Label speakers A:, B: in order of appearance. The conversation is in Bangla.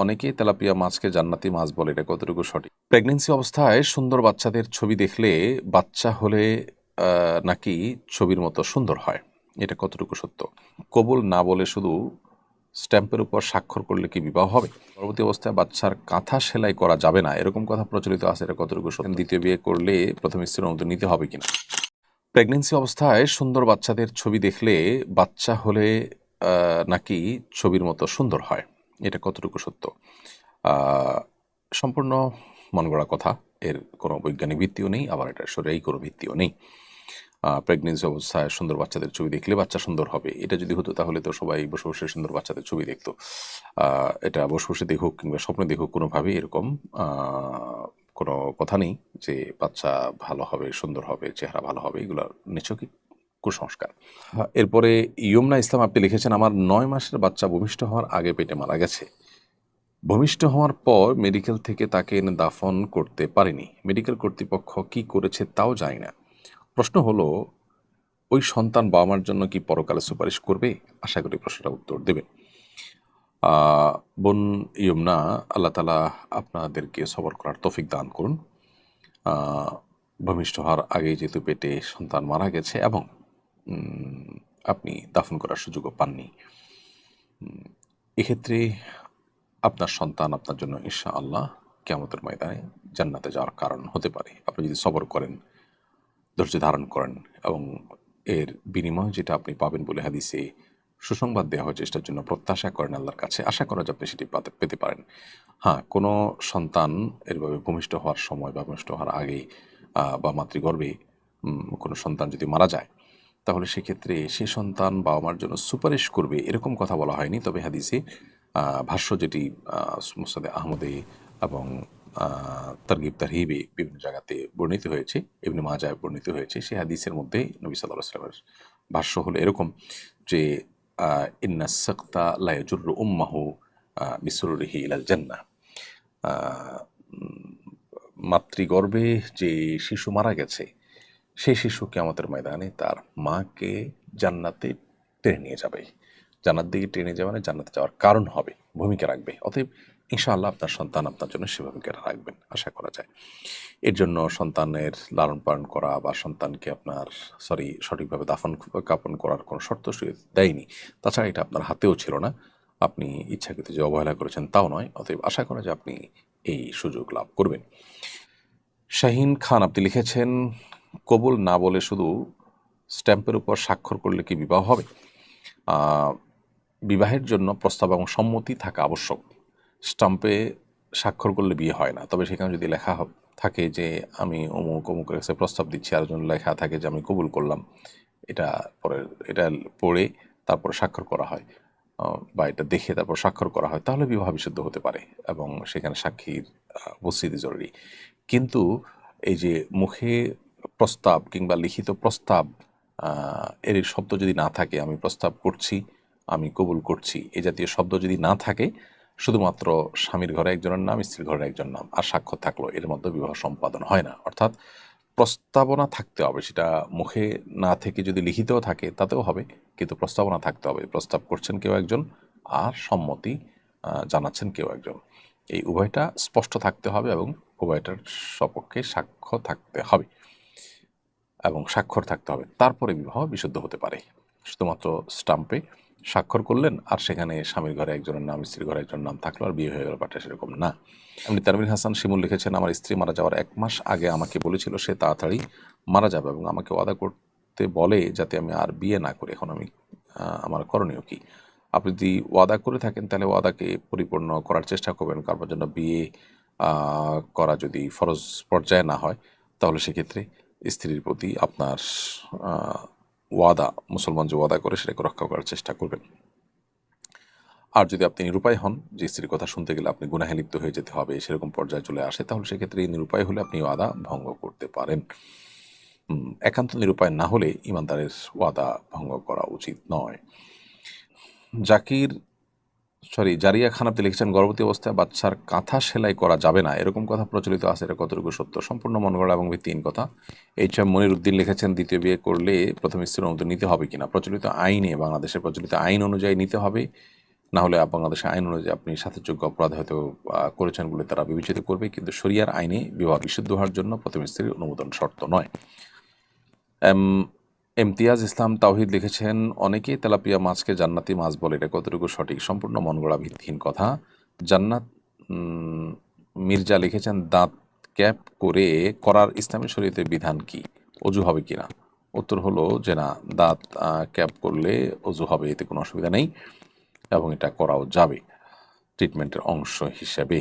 A: অনেকে তেলাপিয়া মাছকে জান্নাতি মাছ বলে। এটা কতটুকু সঠিক? প্রেগনেন্সি অবস্থায় সুন্দর বাচ্চাদের ছবি দেখলে বাচ্চা হলে নাকি ছবির মতো সুন্দর হয়? এটা কতটুকু সত্য? কবুল না বলে শুধু স্ট্যাম্পের উপর স্বাক্ষর করলে কি বিবাহ হবে? পরবর্তী অবস্থায় বাচ্চার কাঁথা সেলাই করা যাবে না। এরকম কথা প্রচলিত আছে, এটা কতটুকু সত্য? দ্বিতীয় বিয়ে করলে প্রথম স্ত্রীর অনুমতি নিতে হবে কিনা? প্রেগনেন্সি অবস্থায় সুন্দর বাচ্চাদের ছবি দেখলে বাচ্চা হলে নাকি ছবির মতো সুন্দর হয়? এটা কতটুকু সত্য? সম্পূর্ণ মন গড়া কথা। এর কোনো বৈজ্ঞানিক ভিত্তিও নেই, আবার এটা শরীরেই কোনো ভিত্তিও নেই। প্রেগনেন্সি অবস্থায় সুন্দর বাচ্চাদের ছবি দেখলে বাচ্চা সুন্দর হবে। এটা যদি হতো তাহলে তো সবাই বসে বসে সুন্দর বাচ্চাদের ছবি দেখতো। এটা বসে বসে দেখুক কিংবা স্বপ্নে দেখুক কোনোভাবে এরকম কোনো কথা নেই যে বাচ্চা ভালো হবে, সুন্দর হবে, চেহারা ভালো হবে, এগুলো নিছকই কুসংস্কার। এরপরে ইয়মনা ইসলাম আপনি লিখেছেন, আমার নয় মাসের বাচ্চা ভূমিষ্ঠ হওয়ার আগে পেটে মারা গেছে। ভূমিষ্ঠ হওয়ার পর মেডিকেল থেকে তাকে এনে দাফন করতে পারেনি। মেডিকেল কর্তৃপক্ষ কি করেছে তাও জানি না। প্রশ্ন হলো, ওই সন্তান বাবা মার জন্য কি পরকালে সুপারিশ করবে? আশা করি প্রশ্নটা উত্তর দেবে। বোন ইয়মনা আল্লাহ তালা আপনাদেরকে সবর করার তৌফিক দান করুন। ভূমিষ্ঠ হওয়ার আগে যেহেতু পেটে সন্তান মারা গেছে এবং আপনি দাফন করার সুযোগও পাননি। এক্ষেত্রে আপনার সন্তান আপনার জন্য ঈশা আল্লাহ কেমতের ময়দানে জান্নাতে যাওয়ার কারণ হতে পারে। আপনি যদি সবর করেন, ধৈর্য ধারণ করেন এবং এর বিনিময় যেটা আপনি পাবেন বলে হাদিসে সুসংবাদ দেওয়া হয়েছে, সেটার জন্য প্রত্যাশা করেন আল্লাহর কাছে। আশা করা যায় আপনি সেটি পেতে পারেন। হ্যাঁ কোনো সন্তান এরভাবে ভূমিষ্ঠ হওয়ার সময় বা ভূমিষ্ঠ হওয়ার আগে বা মাতৃগর্ভে কোনো সন্তান যদি মারা যায় তাহলে সেক্ষেত্রে সে সন্তান বাবা মার জন্য সুপারিশ করবে এরকম কথা বলা হয়নি। তবে হাদিসে ভাষ্য যেটি মুসাদে আহমদে এবং তারগিব তারহিবে বিভিন্ন জায়গাতে বর্ণিত হয়েছে এমনি মাজায় বর্ণিত হয়েছে সেই হাদিসের মধ্যে নবী সাল্লাহ সাল্লামের ভাষ্য হলো এরকম যে ইন্না সাক্তা লায়াজুর উম্মাহু বিসরুরিহি ইলাল উম, মাতৃগর্ভে যে শিশু মারা গেছে সেই শিশুকে আমাদের ময়দানে তার মাকে জান্নাতে টেনে নিয়ে যাবে। জান্নাত দিকে টেনে যাবে মানে জান্নাতে যাওয়ার কারণ হবে, ভূমিকা রাখবে। অতএব ইনশাআল্লাহ আপনার সন্তান আপনার জন্য সে ভূমিকা রাখবেন, আশা করা যায়। এর জন্য সন্তানের লালন পালন করা বা সন্তানকে আপনার সরি সঠিকভাবে দাফন কাপন করার কোনো শর্ত সে দেয়নি। তাছাড়া এটা আপনার হাতেও ছিল না। আপনি ইচ্ছাকৃত যে অবহেলা করেছেন তাও নয়, অতএব আশা করা যায় আপনি এই সুযোগ লাভ করবেন। শাহিন খান আপনি লিখেছেন কবুল না বলে শুধু স্ট্যাম্পের উপর স্বাক্ষর করলে কি বিবাহ হবে? বিবাহের জন্য প্রস্তাব এবং সম্মতি থাকা আবশ্যক। স্ট্যাম্পে স্বাক্ষর করলে বিয়ে হয় না। তবে সেখানে যদি লেখা থাকে যে আমি অমুক অমুকের কাছে প্রস্তাব দিচ্ছি, আর জন্য লেখা থাকে যে আমি কবুল করলাম, এটা পরে, এটা পড়ে তারপরে স্বাক্ষর করা হয় বা এটা দেখে তারপর স্বাক্ষর করা হয়, তাহলে বিবাহ বিশুদ্ধ হতে পারে এবং সেখানে সাক্ষীর উপস্থিতি জরুরি। কিন্তু এই যে মুখে প্রস্তাব কিংবা লিখিত প্রস্তাব এর শব্দ যদি না থাকে, আমি প্রস্তাব করছি, আমি কবুল করছি। এ জাতীয় শব্দ যদি না থাকে, শুধুমাত্র স্বামীর ঘরে একজনের নাম, স্ত্রীর ঘরে একজন নাম, আর সাক্ষ্য থাকল এর মধ্যে বিবাহ সম্পাদন হয় না। অর্থাৎ প্রস্তাবনা থাকতে হবে, সেটা মুখে না থেকে যদি লিখিতও থাকে, তাতেও হবে, কিন্তু প্রস্তাবনা থাকতে হবে। প্রস্তাব করছেন কেউ একজন, আর সম্মতি জানাচ্ছেন কেউ একজন। এই উভয়টা স্পষ্ট থাকতে হবে এবং উভয়টার সপক্ষে সাক্ষ্য থাকতে হবে। এবং স্বাক্ষর থাকতে হবে। তারপরে বিবাহ বিশুদ্ধ হতে পারে। শুধুমাত্র স্টাম্পে স্বাক্ষর করলেন আর সেখানে স্বামীর ঘরে একজনের নাম, স্ত্রীর ঘরে একজনের নাম থাকল আর বিয়ে হয়ে গেল ব্যাপারটা সেরকম না। এমনি তানভীর হাসান শিমুল লিখেছেন, আমার স্ত্রী মারা যাওয়ার এক মাস আগে আমাকে বলেছিল সে তাড়াতাড়ি মারা যাবে এবং আমাকে ওয়াদা করতে বলে যাতে আমি আর বিয়ে না করি। এখন আমি আমার করণীয় কি? আপনি যদি ওয়াদা করে থাকেন, তাহলে ওয়াদাকে পরিপূর্ণ করার চেষ্টা করবেন। কারোর জন্য বিয়ে করা যদি ফরজ পর্যায়ে না হয়, তাহলে সেক্ষেত্রে স্ত্রীর প্রতি আপনার ওয়াদা, মুসলমান যে ওয়াদা করে সেটাকে রক্ষা করার চেষ্টা করবেন। আর যদি আপনি নিরুপায় হন, যে স্ত্রীর কথা শুনতে গেলে আপনি গুনাহে লিপ্ত হয়ে যেতে হবে, সেরকম পর্যায়ে চলে আসে, তাহলে সেক্ষেত্রে এই নিরুপায় হলে আপনি ওয়াদা ভঙ্গ করতে পারেন। একান্ত নিরুপায় না হলে ইমানদারের ওয়াদা ভঙ্গ করা উচিত নয়। জাকির সরি, জারিয়া খান আপনি লিখেছেন, গর্ভবতী অবস্থায় বাচ্চার কাঁথা সেলাই করা যাবে না। এরকম কথা প্রচলিত আছে, এটা কতটুকু সত্য? সম্পূর্ণ মন গড়া এবং ভিত্তিহীন কথা। এইচ এম মনির উদ্দিন লিখেছেন, দ্বিতীয় বিয়ে করলে প্রথম স্ত্রীর অনুমতি নিতে হবে কিনা? প্রচলিত আইনে, বাংলাদেশের প্রচলিত আইন অনুযায়ী নিতে হবে। না হলে বাংলাদেশের আইন অনুযায়ী আপনি সাথেযোগ্য অপরাধ হয়তো করেছেন বলে তারা বিবেচিত করবে, কিন্তু শরিয়ার আইনে বিবাহ বিশুদ্ধ হওয়ার জন্য প্রথম স্ত্রীর অনুমোদন শর্ত নয়। এম ইমতিয়াজ ইসলাম তাওহিদ লিখেছেন, অনেকেই তেলাপিয়া মাছকে জান্নাতি মাছ বলে। এটা কতটুকু সঠিক? সম্পূর্ণ মনগড়া ভিত্তিহীন কথা। জান্নাত মির্জা লিখেছেন, দাঁত ক্যাপ করে করার ইসলামী শরীয়তের বিধান কি? অজু হবে কিনা উত্তর হলো যে না, দাঁত ক্যাপ করলে অজু হবে, এতে কোনো অসুবিধা নেই এবং এটা করাও যাবে, ট্রিটমেন্টের অংশ হিসেবে।